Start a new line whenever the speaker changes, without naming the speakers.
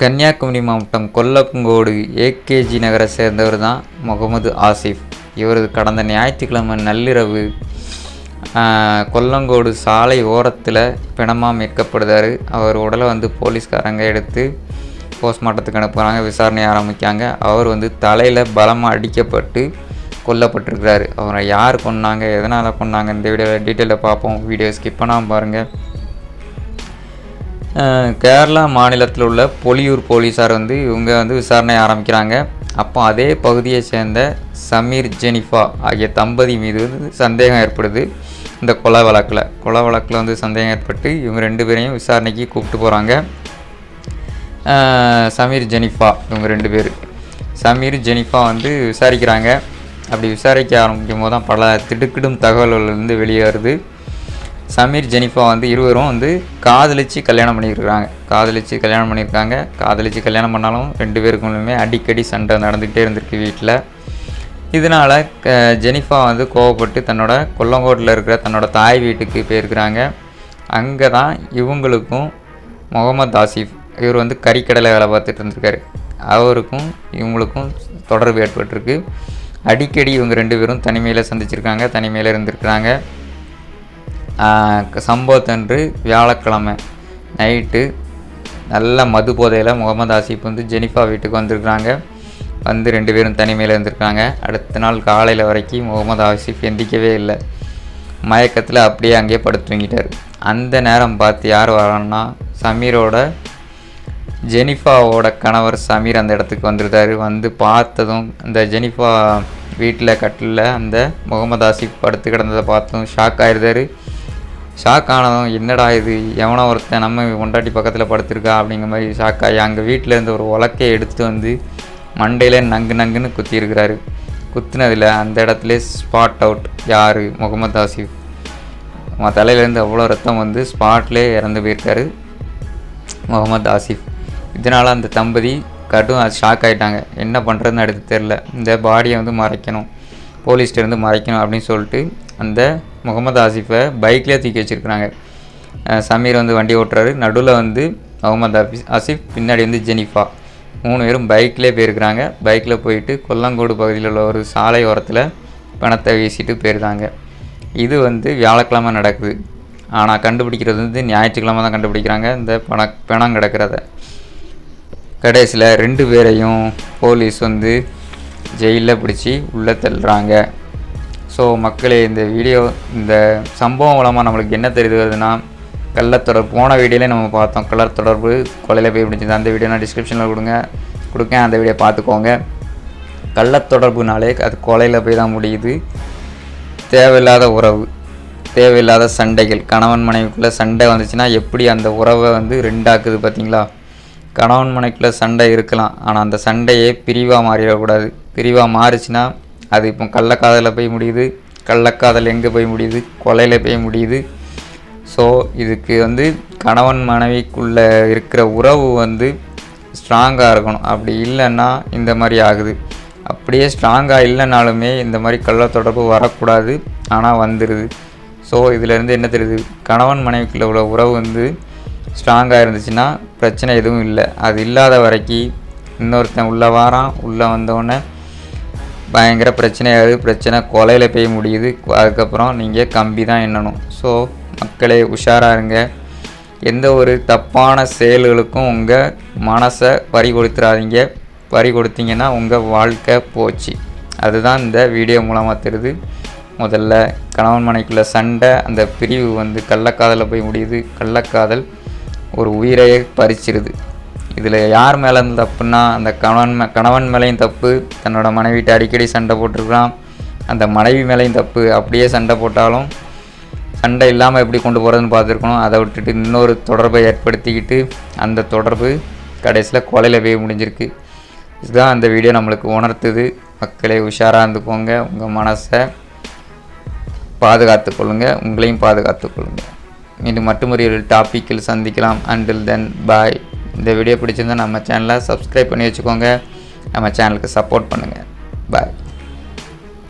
கன்னியாகுமரி மாவட்டம் கொல்லப்பங்கோடு ஏகேஜி நகரை சேர்ந்தவர் தான் முகமது ஆசிஃப் இவரது கடந்த ஞாயிற்றுக்கிழமை நள்ளிரவு கொல்லங்கோடு சாலை ஓரத்தில் பிணமாக மீட்கப்படுதார். அவர் உடலை வந்து போலீஸ்காரங்க எடுத்து போஸ்ட்மார்ட்டத்துக்கு அனுப்புகிறாங்க விசாரணை ஆரம்பிக்காங்க அவர் வந்து தலையில் பலமாக அடிக்கப்பட்டு கொல்லப்பட்டிருக்கிறாரு. அவரை யார் கொன்னாங்க எதனால் கொன்னாங்க இந்த வீடியோவில் டீட்டெயிலில் பார்ப்போம். வீடியோ ஸ்கிப் பண்ணாமல் பாருங்கள் கேரளா மாநிலத்தில் உள்ள பொலியூர் போலீஸார் வந்து இவங்க வந்து விசாரணை ஆரம்பிக்கிறாங்க. அப்போ அதே பகுதியை சேர்ந்த சமீர் ஜெனிஃபா ஆகிய தம்பதி மீது வந்து சந்தேகம் ஏற்படுது. இந்த கொலை வழக்கில். கொலை வழக்கில் வந்து சந்தேகம் ஏற்பட்டு இவங்க ரெண்டு பேரையும் விசாரணைக்கு கூப்பிட்டு போகிறாங்க சமீர் ஜெனிஃபா இவங்க ரெண்டு பேர். சமீர் ஜெனிஃபா வந்து விசாரிக்கிறாங்க. அப்படி விசாரிக்க ஆரம்பிக்கும் போது தான் பல திடுக்கிடும் தகவல்கள் வந்து வெளியே வருது சமீர் ஜெனிஃபா வந்து இருவரும் வந்து காதலிச்சு கல்யாணம் பண்ணியிருக்கிறாங்க. காதலிச்சு கல்யாணம் பண்ணியிருக்காங்க. காதலிச்சு கல்யாணம் பண்ணாலும் ரெண்டு பேருக்குமே அடிக்கடி சண்டை நடந்துக்கிட்டே இருந்திருக்கு வீட்டில் இதனால் ஜெனிஃபா வந்து கோவப்பட்டு தன்னோட கொல்லங்கோட்டில் இருக்கிற தன்னோட தாய் வீட்டுக்கு போயிருக்கிறாங்க. அங்கே தான் இவங்களுக்கும் முகமது ஆசிஃப் இவர் வந்து கறிக்கடலை வேலை பார்த்துட்டு இருந்திருக்காரு. அவருக்கும் இவங்களுக்கும் தொடர்பு ஏற்பட்டிருக்கு. அடிக்கடி இவங்க ரெண்டு பேரும் தனிமையில் சந்திச்சிருக்காங்க தனிமையில் இருந்திருக்கிறாங்க. சம்பவத்தன்று வியாழக்கிழமை நைட்டு நல்ல மது போதையில் முகமது ஆசிப் வந்து ஜெனிஃபா வீட்டுக்கு வந்திருக்கிறாங்க. வந்து ரெண்டு பேரும் தனிமையில் இருந்திருக்காங்க. அடுத்த நாள் காலையில் வரைக்கும் முகமது ஆசிஃப் எந்திக்கவே இல்லை. மயக்கத்தில் அப்படியே அங்கேயே படுத்து தூங்கிட்டார். அந்த நேரம் பார்த்து யார் வரான்னா சமீரோட ஜெனிஃபாவோட கணவர் சமீர் அந்த இடத்துக்கு வந்துருந்தாரு வந்து பார்த்ததும் இந்த ஜெனிஃபா வீட்டில் கட்டிலில் அந்த முகமது ஆசிப் படுத்து கிடந்ததை பார்த்தும் ஷாக் ஆயிருந்தாரு. ஷாக் ஆனதும் என்னடா இது? எவனோ ஒருத்தன் நம்ம கொண்டாட்டி பக்கத்தில் படுத்திருக்கா? அப்படிங்கிற மாதிரி ஷாக் ஆகி அங்கே வீட்டில் இருந்து ஒரு உலக்கையை எடுத்துகிட்டு வந்து மண்டையில் நங்கு நங்குன்னு குத்தியிருக்கிறாரு. குத்துனதில் அந்த இடத்துல ஸ்பாட் அவுட் யார்? முகமது ஆசிஃப் அவன் தலையிலேருந்து அவ்வளோ ரத்தம் வந்து ஸ்பாட்லேயே இறந்து போயிருக்காரு முகமது ஆசிஃப் இதனால் அந்த தம்பதி கடும் ஷாக் ஆகிட்டாங்க என்ன பண்ணுறதுன்னு அடுத்து தெரில இந்த பாடியை வந்து மறைக்கணும். போலீஸ்டேருந்து மறைக்கணும் அப்படின்னு சொல்லிட்டு அந்த முகமது ஆசிஃபை பைக்லேயே தூக்கி வச்சுருக்குறாங்க. சமீர் வந்து வண்டி ஓட்டுறாரு. நடுவில் வந்து முகமது ஆஃபீஸ் ஆசிஃப் பின்னாடி வந்து ஜெனிஃபா. மூணு பேரும் பைக்லேயே போயிருக்கிறாங்க. பைக்கில் போயிட்டு கொல்லங்கோடு பகுதியில் உள்ள ஒரு சாலை ஓரத்தில் பணத்தை வீசிட்டு போயிருந்தாங்க இது வந்து வியாழக்கிழமை நடக்குது. ஆனால் கண்டுபிடிக்கிறது வந்து ஞாயிற்றுக்கிழமை தான் கண்டுபிடிக்கிறாங்க. இந்த பண பிணம் கிடக்கிறத. கடைசியில் ரெண்டு பேரையும் போலீஸ் வந்து ஜெயிலில் பிடிச்சி உள்ளே தள்ளுறாங்க. ஸோ மக்களே இந்த வீடியோ இந்த சம்பவம் மூலமாக நம்மளுக்கு என்ன தெரியுதுன்னா கள்ளத்தொடர்பு போன வீடியோலே நம்ம பார்த்தோம் கலர் தொடர்பு. கொலையில் போய் முடிஞ்சது. அந்த வீடியோ நான் டிஸ்கிரிப்ஷனில் கொடுங்க. கொடுக்க அந்த வீடியோ பார்த்துக்கோங்க. கள்ளத்தொடர்புனாலே அது கொலையில் போய் தான் முடியுது. தேவையில்லாத உறவு. தேவையில்லாத சண்டைகள். கணவன் மனைவிக்குள்ளே சண்டை வந்துச்சுன்னா எப்படி அந்த உறவை வந்து ரெண்டாக்குது பார்த்தீங்களா? கணவன் மனைவிக்குள்ளே சண்டை இருக்கலாம். ஆனால் அந்த சண்டையே பிரிவாக மாறிடக்கூடாது. பிரிவாக மாறுச்சுன்னா அது இப்போ கள்ளக்காதலில் போய் முடியுது. கள்ளக்காதல் எங்கே போய் முடியுது? கொலையில் போய் முடியுது. ஸோ இதுக்கு வந்து கணவன் மனைவிக்குள்ளே இருக்கிற உறவு வந்து ஸ்ட்ராங்காக இருக்கணும். அப்படி இல்லைன்னா இந்த மாதிரி ஆகுது. அப்படியே ஸ்ட்ராங்காக இல்லைனாலுமே இந்த மாதிரி கள்ள தொடர்பு வரக்கூடாது. ஆனால் வந்துடுது ஸோ இதிலேருந்து என்ன தெரியுது? கணவன் மனைவிக்குள்ள உள்ள உறவு வந்து ஸ்ட்ராங்காக இருந்துச்சுன்னா பிரச்சனை எதுவும் இல்லை. அது இல்லாத வரைக்கும் இன்னொருத்தன் உள்ளே வாரான். உள்ளே வந்தோடனே பயங்கர பிரச்சனையாகுது. பிரச்சனை கொலையில் போய் முடியுது. அதுக்கப்புறம் நீங்கள் கம்பி தான் எண்ணணும். ஸோ மக்களே உஷாராக இருங்க. எந்த ஒரு தப்பான செயல்களுக்கும் உங்கள் மனசை பறி கொடுத்துறாதீங்க. பறி கொடுத்தீங்கன்னா உங்கள் வாழ்க்கை போச்சு. அதுதான் இந்த வீடியோ மூலமாக தெரியுது. முதல்ல கணவன் மனைக்குள்ளே சண்டை அந்த பிரிவு வந்து கள்ளக்காதலில் போய் முடியுது. கள்ளக்காதல் ஒரு உயிரையே பறிச்சிருது. இதில் யார் மேலே இருந்து தப்புன்னா அந்த கணவன் மே கணவன் மேலேயும் தப்பு தன்னோட மனைவிட்ட அடிக்கடி சண்டை போட்டிருக்கிறான். அந்த மனைவி மேலேயும் தப்பு அப்படியே சண்டை போட்டாலும் சண்டை இல்லாமல் எப்படி கொண்டு போகிறதுன்னு பார்த்துருக்கணும். அதை விட்டுட்டு இன்னொரு தொடர்பை ஏற்படுத்திக்கிட்டு அந்த தொடர்பு கடைசியில் கொலையில் போய் முடிஞ்சிருக்கு. இதுதான் அந்த வீடியோ நம்மளுக்கு உணர்த்துது. மக்களே உஷாராக இருந்துக்கோங்க. உங்கள் மனசை பாதுகாத்து கொள்ளுங்கள் உங்களையும் பாதுகாத்து கொள்ளுங்கள் மீண்டும் மட்டுமொரு டாப்பிக்கில் சந்திக்கலாம். அண்டில் தென் பாய் இந்த வீடியோ பிடிச்சிருந்தா நம்ம சேனலை சப்ஸ்கிரைப் பண்ணி வச்சுக்கோங்க. நம்ம சேனலுக்கு சப்போர்ட் பண்ணுங்கள் பாய்